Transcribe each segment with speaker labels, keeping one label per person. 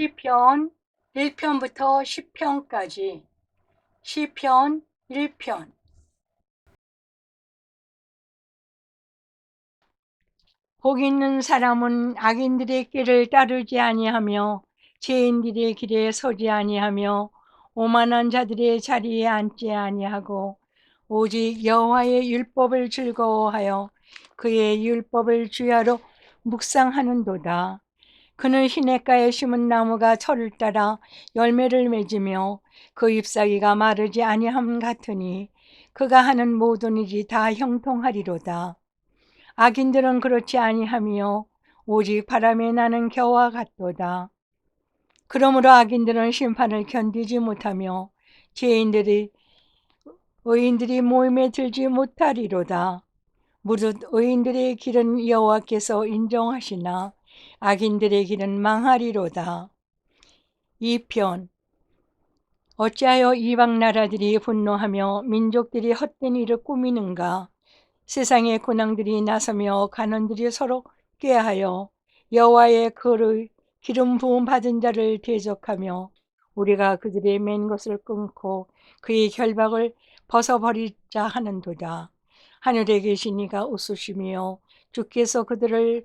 Speaker 1: 시편 1편부터 10편까지 시편 1편 복 있는 사람은 악인들의 길을 따르지 아니하며 죄인들의 길에 서지 아니하며 오만한 자들의 자리에 앉지 아니하고 오직 여호와의 율법을 즐거워하여 그의 율법을 주야로 묵상하는도다. 그는 시냇가에 심은 나무가 철을 따라 열매를 맺으며 그 잎사귀가 마르지 아니함 같으니 그가 하는 모든 일이 다 형통하리로다. 악인들은 그렇지 아니하며 오직 바람에 나는 겨와 같도다. 그러므로 악인들은 심판을 견디지 못하며 죄인들이 의인들이 모임에 들지 못하리로다. 무릇 의인들의 길은 여호와께서 인정하시나 악인들의 길은 망하리로다. 2편 어찌하여 이방 나라들이 분노하며 민족들이 헛된 일을 꾸미는가 세상의 군왕들이 나서며 간원들이 서로 꾀하여 여호와의 그의 기름 부음 받은 자를 대적하며 우리가 그들의 맨 것을 끊고 그의 결박을 벗어버리자 하는도다. 하늘에 계신 이가 웃으시며 주께서 그들을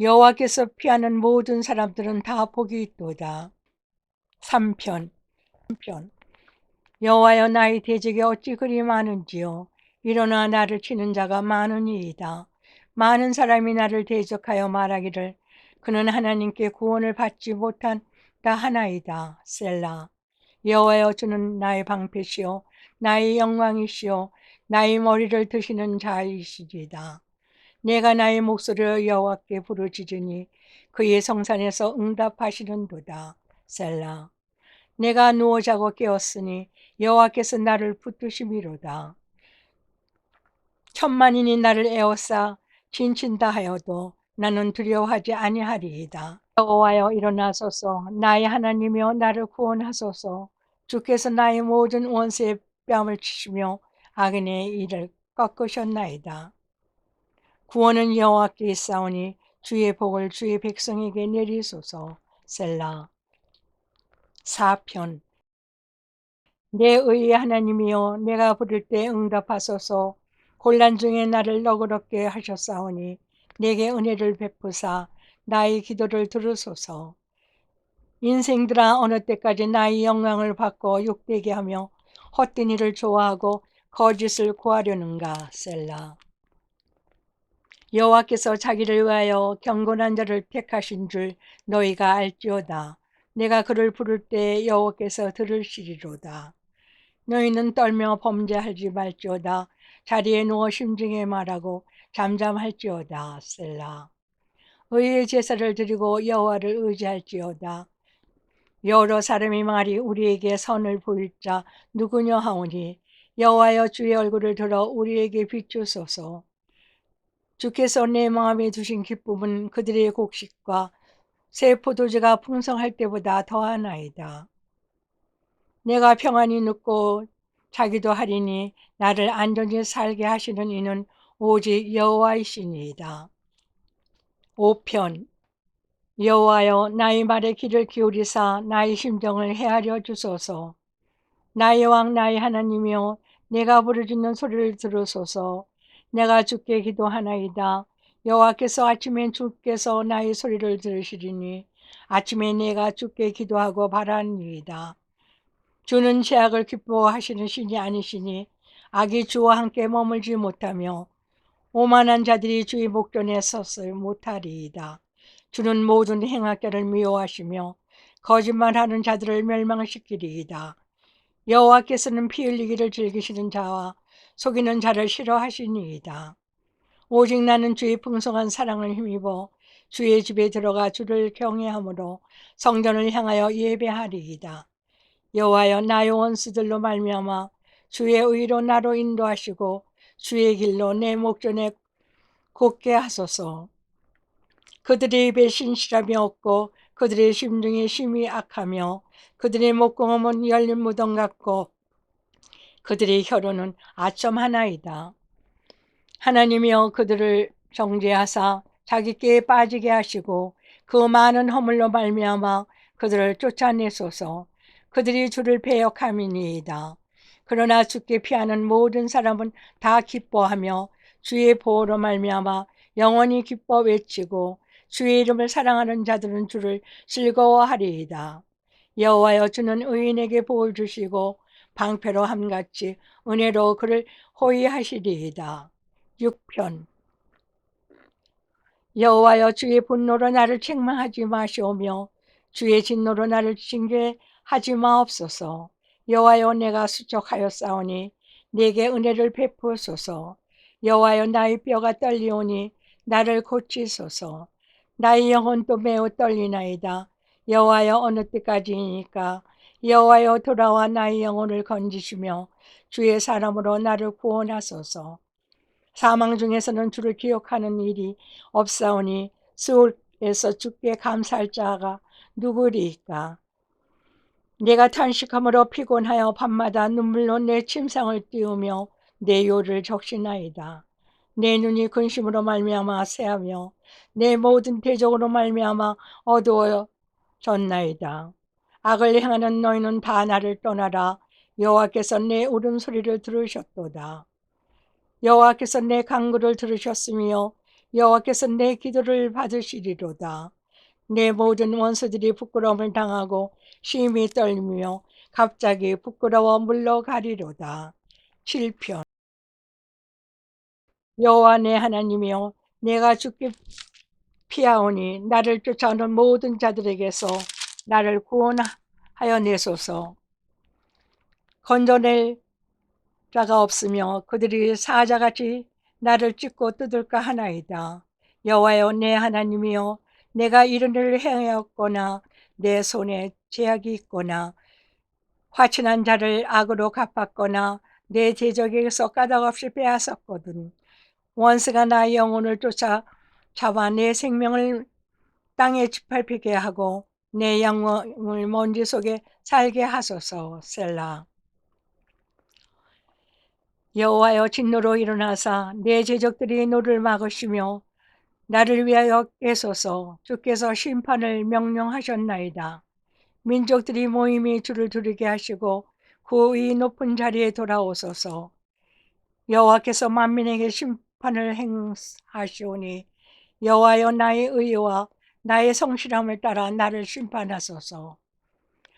Speaker 1: 여호와께서 피하는 모든 사람들은 다 복이 있도다. 3편 3편 여호와여 나의 대적이 어찌 그리 많은지요 일어나 나를 치는 자가 많으니이다. 많은 사람이 나를 대적하여 말하기를 그는 하나님께 구원을 받지 못한 다 하나이다. 셀라 여호와여 주는 나의 방패시요 나의 영광이시요 나의 머리를 드시는 자이시리다. 내가 나의 목소리를 여호와께 부르짖으니 그의 성산에서 응답하시는도다. 셀라. 내가 누워 자고 깨었으니 여호와께서 나를 붙드심이로다. 천만인이 나를 에워싸 진친다 하여도 나는 두려워하지 아니하리이다. 여호와여 일어나소서 나의 하나님이여 나를 구원하소서 주께서 나의 모든 원수의 뺨을 치시며 악인의 일을 꺾으셨나이다. 구원은 여호와께 있사오니 주의 복을 주의 백성에게 내리소서. 셀라. 4편 내 의의 하나님이여 내가 부를 때 응답하소서 곤란 중에 나를 너그럽게 하셨사오니 내게 은혜를 베푸사 나의 기도를 들으소서. 인생들아 어느 때까지 나의 영광을 받고 욕되게 하며 헛된 일을 좋아하고 거짓을 구하려는가 셀라. 여호와께서 자기를 위하여 경건한 자를 택하신 줄 너희가 알지어다. 내가 그를 부를 때 여호와께서 들으시리로다. 너희는 떨며 범죄하지 말지어다. 자리에 누워 심중에 말하고 잠잠할지어다. 셀라. 의의 제사를 드리고 여호와를 의지할지어다. 여러 사람이 말이 우리에게 선을 보일 자 누구냐 하오니 여호와여 주의 얼굴을 들어 우리에게 비추소서. 주께서 내 마음에 두신 기쁨은 그들의 곡식과 새 포도주가 풍성할 때보다 더하나이다. 내가 평안히 눕고 자기도 하리니 나를 안전히 살게 하시는 이는 오직 여호와이시니이다. 5편 여호와여 나의 말에 귀를 기울이사 나의 심정을 헤아려 주소서. 나의 왕 나의 하나님이여 내가 부르짖는 소리를 들으소서. 내가 주께 기도하나이다. 여호와께서 아침에 주께서 나의 소리를 들으시리니 아침에 내가 주께 기도하고 바라니이다. 주는 죄악을 기뻐하시는 신이 아니시니 악이 주와 함께 머물지 못하며 오만한 자들이 주의 목전에 섰을 못하리이다. 주는 모든 행악자를 미워하시며 거짓말하는 자들을 멸망시키리이다. 여호와께서는 피 흘리기를 즐기시는 자와 속이는 자를 싫어하시니이다. 오직 나는 주의 풍성한 사랑을 힘입어 주의 집에 들어가 주를 경외함으로 성전을 향하여 예배하리이다. 여호와여 나의 원수들로 말미암아 주의 의로 나로 인도하시고 주의 길로 내 목전에 곧게 하소서. 그들의 입에 신실함이 없고 그들의 심중이 심히 악하며 그들의 목공음은 열린 무덤 같고 그들의 혀로는 아첨 하나이다. 하나님이여 그들을 정죄하사 자기께 빠지게 하시고 그 많은 허물로 말미암아 그들을 쫓아내소서. 그들이 주를 배역함이니이다. 그러나 주께 피하는 모든 사람은 다 기뻐하며 주의 보호로 말미암아 영원히 기뻐 외치고 주의 이름을 사랑하는 자들은 주를 즐거워하리이다. 여호와여 주는 의인에게 복을 주시고 방패로 함같이 은혜로 그를 호위하시리이다. 6편 여호와여 주의 분노로 나를 책망하지 마시오며 주의 진노로 나를 징계하지 마옵소서. 여호와여 내가 수척하였사오니 내게 은혜를 베푸소서. 여호와여 나의 뼈가 떨리오니 나를 고치소서. 나의 영혼도 매우 떨리나이다. 여호와여 어느 때까지이니까 여호와여 돌아와 나의 영혼을 건지시며 주의 사람으로 나를 구원하소서. 사망 중에서는 주를 기억하는 일이 없사오니 스올에서 주께 감사할 자가 누구리이까? 내가 탄식함으로 피곤하여 밤마다 눈물로 내 침상을 띄우며 내 요를 적시나이다. 내 눈이 근심으로 말미암아 새하며 내 모든 대적으로 말미암아 어두워졌나이다. 악을 행하는 너희는 다 나를 떠나라. 여호와께서 내 울음소리를 들으셨도다. 여호와께서 내 간구를 들으셨으며 여호와께서 내 기도를 받으시리로다. 내 모든 원수들이 부끄러움을 당하고 심히 떨며 갑자기 부끄러워 물러가리로다. 7편 여호와 내 하나님이여 내가 죽게 피하오니 나를 쫓아오는 모든 자들에게서 나를 구원하여 내소서. 건져낼 자가 없으며 그들이 사자같이 나를 찢고 뜯을까 하나이다. 여호와여 내 하나님이여 내가 이런 일을 행하였거나 내 손에 제약이 있거나 화친한 자를 악으로 갚았거나 내 제적에게서 까닭없이 빼앗았거든. 원수가 나의 영혼을 쫓아 잡아 내 생명을 땅에 짓밟히게 하고 내 영혼을 먼지 속에 살게 하소서. 셀라. 여호와여 진노로 일어나사 내 제적들이 노를 막으시며 나를 위하여 깨소서 주께서 심판을 명령하셨나이다. 민족들이 모임이 주를 두르게 하시고 그위 높은 자리에 돌아오소서. 여호와께서 만민에게 심판을 행하시오니 여호와여 나의 의와 나의 성실함을 따라 나를 심판하소서.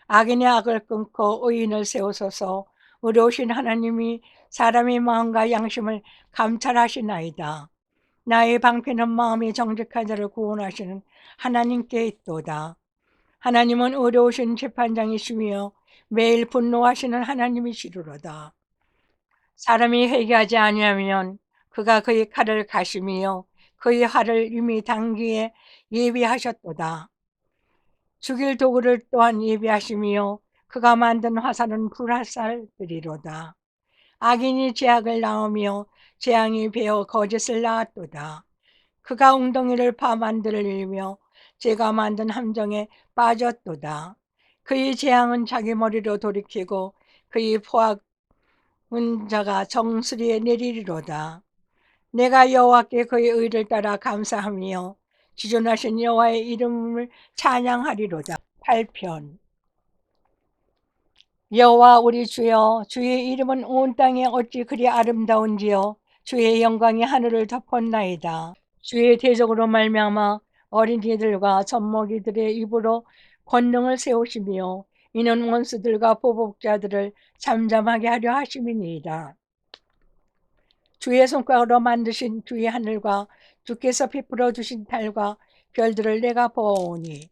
Speaker 1: 악인의 악을 끊고 의인을 세우소서. 의로우신 하나님이 사람의 마음과 양심을 감찰하시나이다. 나의 방패는 마음이 정직한 자를 구원하시는 하나님께 있도다. 하나님은 의로우신 재판장이시며 매일 분노하시는 하나님이시로다. 사람이 회개하지 아니하면 그가 그의 칼을 가심이요 그의 활을 이미 당기에 예비하셨도다. 죽일 도구를 또한 예비하심이요 그가 만든 화살은 불화살들이로다. 악인이 죄악을 낳으며 재앙이 베어 거짓을 낳았도다. 그가 웅덩이를 파 만들며 제가 만든 함정에 빠졌도다. 그의 재앙은 자기 머리로 돌이키고 그의 포악은 자가 정수리에 내리리로다. 내가 여호와께 그의 의를 따라 감사하며 지존하신 여호와의 이름을 찬양하리로다. 8편. 여호와 우리 주여 주의 이름은 온 땅에 어찌 그리 아름다운지요? 주의 영광이 하늘을 덮었나이다. 주의 대적으로 말미암아 어린이들과 젖먹이들의 입으로 권능을 세우시며 이는 원수들과 보복자들을 잠잠하게 하려 하심이니이다. 주의 손가락으로 만드신 주의 하늘과 주께서 베풀어 주신 달과 별들을 내가 보오니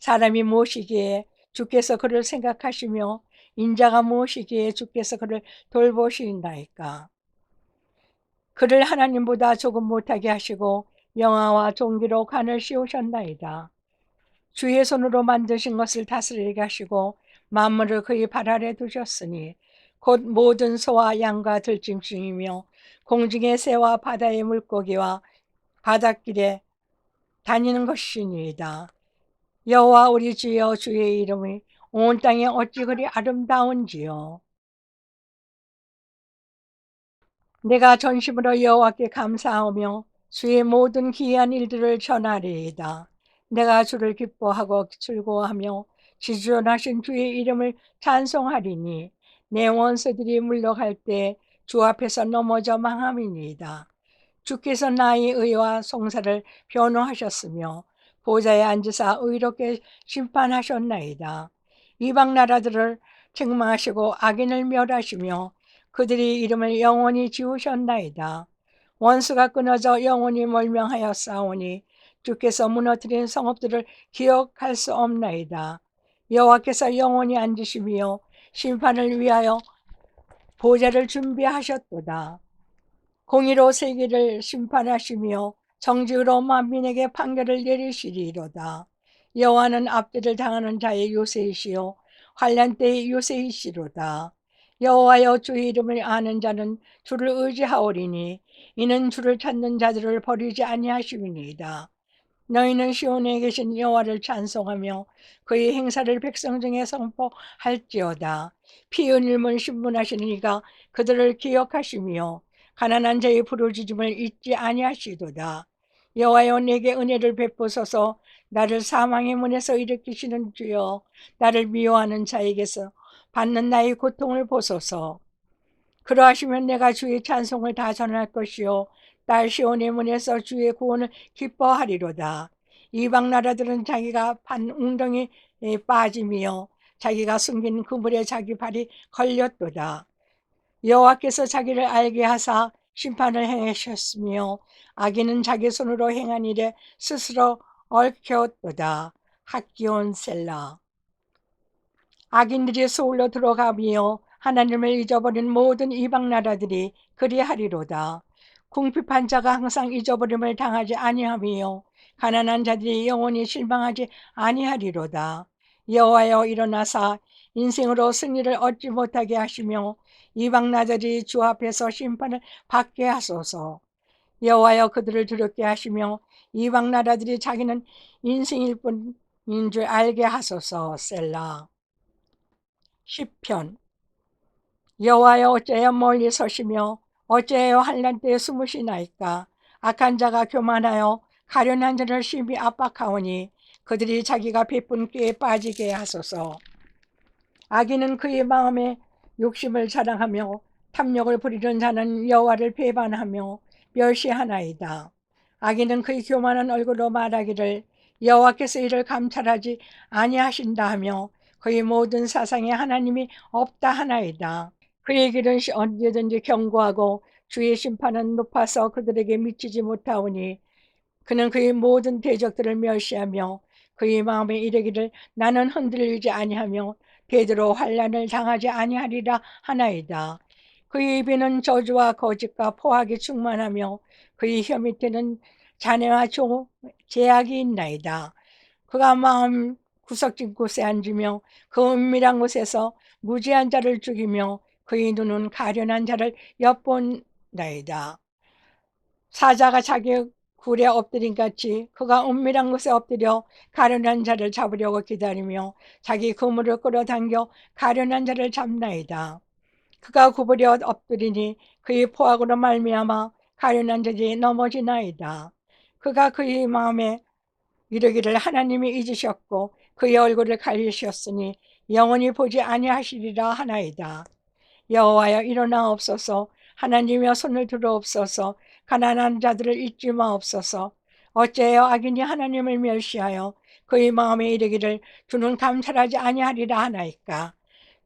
Speaker 1: 사람이 무엇이기에 주께서 그를 생각하시며 인자가 무엇이기에 주께서 그를 돌보시나이까 그를 하나님보다 조금 못하게 하시고 영화와 종기로 관을 씌우셨나이다. 주의 손으로 만드신 것을 다스리게 하시고 만물을 그의 발 아래 두셨으니 곧 모든 소와 양과 들짐승이며 공중의 새와 바다의 물고기와 바닷길에 다니는 것이니이다. 여호와 우리 주여 주의 이름이 온 땅에 어찌 그리 아름다운지요. 내가 전심으로 여호와께 감사하며 주의 모든 기이한 일들을 전하리이다. 내가 주를 기뻐하고 즐거워하며 지존하신 주의 이름을 찬송하리니 내 원수들이 물러갈 때 주 앞에서 넘어져 망함이니이다. 주께서 나의 의와 송사를 변호하셨으며 보좌에 앉으사 의롭게 심판하셨나이다. 이방 나라들을 책망하시고 악인을 멸하시며 그들이 이름을 영원히 지우셨나이다. 원수가 끊어져 영원히 멀명하여 싸우니 주께서 무너뜨린 성읍들을 기억할 수 없나이다. 여호와께서 영원히 앉으시며 심판을 위하여 보좌를 준비하셨도다. 공의로 세계를 심판하시며 정직으로 만민에게 판결을 내리시리로다. 여호와는 앞뒤를 당하는 자의 요새이시요 환란 때의 요새이시로다. 여호와여 주의 이름을 아는 자는 주를 의지하오리니 이는 주를 찾는 자들을 버리지 아니하심이니이다. 너희는 시온에 계신 여호와를 찬송하며 그의 행사를 백성 중에 선포할지어다. 피 흘림을 신문하시는 이가 그들을 기억하시며 가난한 자의 부르짖음을 잊지 아니하시도다. 여호와여 내게 은혜를 베푸소서 나를 사망의 문에서 일으키시는 주여 나를 미워하는 자에게서 받는 나의 고통을 보소서. 그러하시면 내가 주의 찬송을 다 전할 것이요 딸 시온의 문에서 주의 구원을 기뻐하리로다. 이방 나라들은 자기가 판 웅덩이에 빠짐이요 자기가 숨긴 그물에 자기 발이 걸렸도다. 여호와께서 자기를 알게 하사 심판을 행하셨으며 악인은 자기 손으로 행한 일에 스스로 얽혔도다. 학기온 셀라 악인들이 서울로 들어가며 하나님을 잊어버린 모든 이방 나라들이 그리하리로다. 궁핍한 자가 항상 잊어버림을 당하지 아니하며 가난한 자들이 영원히 실망하지 아니하리로다. 여호와여 일어나사 인생으로 승리를 얻지 못하게 하시며 이방 나라들이 주 앞에서 심판을 받게 하소서. 여호와여 그들을 두렵게 하시며 이방 나라들이 자기는 인생일 뿐인 줄 알게 하소서. 셀라. 10편 여호와여 어째여 멀리 서시며 어째여 한란 때에 숨으시나이까 악한 자가 교만하여 가련한 자를 심히 압박하오니 그들이 자기가 베푼 꾀에 빠지게 하소서 악인은 그의 마음에 욕심을 자랑하며 탐욕을 부리는 자는 여호와를 배반하며 멸시하나이다. 악인은 그의 교만한 얼굴로 말하기를 여호와께서 이를 감찰하지 아니하신다 하며 그의 모든 사상에 하나님이 없다 하나이다. 그의 길은 언제든지 경고하고 주의 심판은 높아서 그들에게 미치지 못하오니 그는 그의 모든 대적들을 멸시하며 그의 마음에 이르기를 나는 흔들리지 아니하며 되도록 환란을 당하지 아니하리라 하나이다. 그의 입에는 저주와 거짓과 포악이 충만하며 그의 혀 밑에는 잔해와 제약이 있나이다. 그가 마음 구석진 곳에 앉으며 그 은밀한 곳에서 무지한 자를 죽이며 그의 눈은 가련한 자를 엿본나이다. 사자가 자기 굴에 엎드린 같이 그가 은밀한 곳에 엎드려 가련한 자를 잡으려고 기다리며 자기 그물을 끌어당겨 가련한 자를 잡나이다. 그가 구부려 엎드리니 그의 포악으로 말미암아 가련한 자들이 넘어지나이다. 그가 그의 마음에 이르기를 하나님이 잊으셨고 그의 얼굴을 가리셨으니 영원히 보지 아니하시리라 하나이다. 여호와여 일어나옵소서. 하나님여 손을 들어옵소서. 가난한 자들을 잊지 마옵소서. 어째요? 악인이 하나님을 멸시하여 그의 마음에 이르기를 주는 감찰하지 아니하리라 하나이까?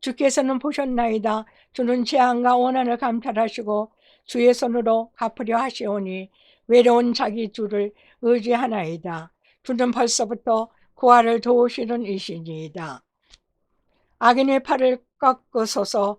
Speaker 1: 주께서는 보셨나이다. 주는 재앙과 원한을 감찰하시고 주의 손으로 갚으려 하시오니 외로운 자기 주를 의지하나이다. 주는 벌써부터 구하를 도우시는 이시니이다. 악인의 팔을 꺾으소서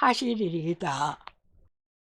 Speaker 1: 하시리이다.